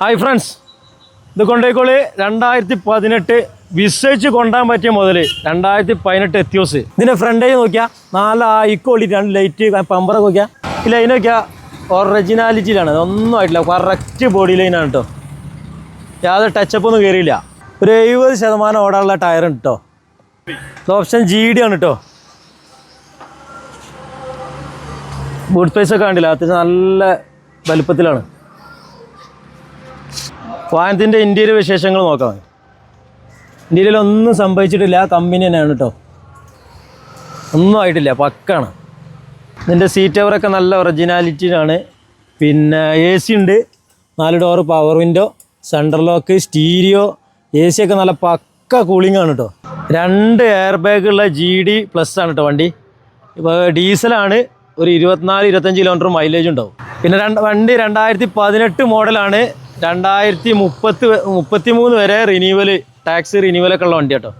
Hi friends ഇത് കൊണ്ടേക്കോളി. രണ്ടായിരത്തി പതിനെട്ട് വിസയിച്ച് കൊണ്ടാൻ പറ്റിയ മുതൽ രണ്ടായിരത്തി പതിനെട്ട് എത്തിയോസ് ഇതിന്റെ ഫ്രണ്ടേജ് നോക്കിയാൽ നാല് ഐക്കോളി രണ്ട് ലൈറ്റ് പമ്പറൊക്കെ നോക്കിയാൽ ഈ ലൈൻ നോക്കിയാൽ ഒറിജിനാലിറ്റിയിലാണ് ഒന്നും ആയിട്ടില്ല. കറക്റ്റ് ബോഡി ലൈനാണ് കേട്ടോ യാതൊരു ടച്ചപ്പ് ഒന്നും കയറിയില്ല ഒരു എഴുപത് ശതമാനം ഓടാനുള്ള ടയർ ഉണ്ട് കേട്ടോ ഓപ്ഷൻ ജി ഡി ആണ് കേട്ടോ ബൂട്ട് സ്പേസ് ഒക്കെ കണ്ടില്ല? അത്യാവശ്യം നല്ല വലുപ്പത്തിലാണ്. വാഹനത്തിന്റെ ഇന്റീരിയർ വിശേഷങ്ങൾ നോക്കാം. ഇന്ത്യയിൽ ഒന്നും സംഭവിച്ചിട്ടില്ല കമ്പനി തന്നെയാണ് കേട്ടോ ഒന്നും ആയിട്ടില്ല. പക്കാണ്. ഇതിന്റെ സീറ്റ് കവറൊക്കെ നല്ല ഒറിജിനാലിറ്റിയിലാണ് പിന്നെ എ സി ഉണ്ട്. നാല് door power window central lock stereo A C ഒക്കെ നല്ല പക്ക കൂളിംഗ് ആണ് കേട്ടോ രണ്ട് എയർ ബാഗുള്ള ജി ഡി പ്ലസ് ആണ് കേട്ടോ വണ്ടി. ഇപ്പോൾ ഡീസലാണ് ഒരു ഇരുപത്തിനാല് ഇരുപത്തഞ്ച് കിലോമീറ്റർ മൈലേജ് ഉണ്ടാവും. പിന്നെ രണ്ട് വണ്ടി രണ്ടായിരത്തി പതിനെട്ട് മോഡലാണ് രണ്ടായിരത്തി മുപ്പത്തി മുപ്പത്തി മൂന്ന് വരെ റിന്യൂവൽ ടാക്സ് റിന്യൂവലൊക്കെ ഉള്ള വണ്ടി കേട്ടോ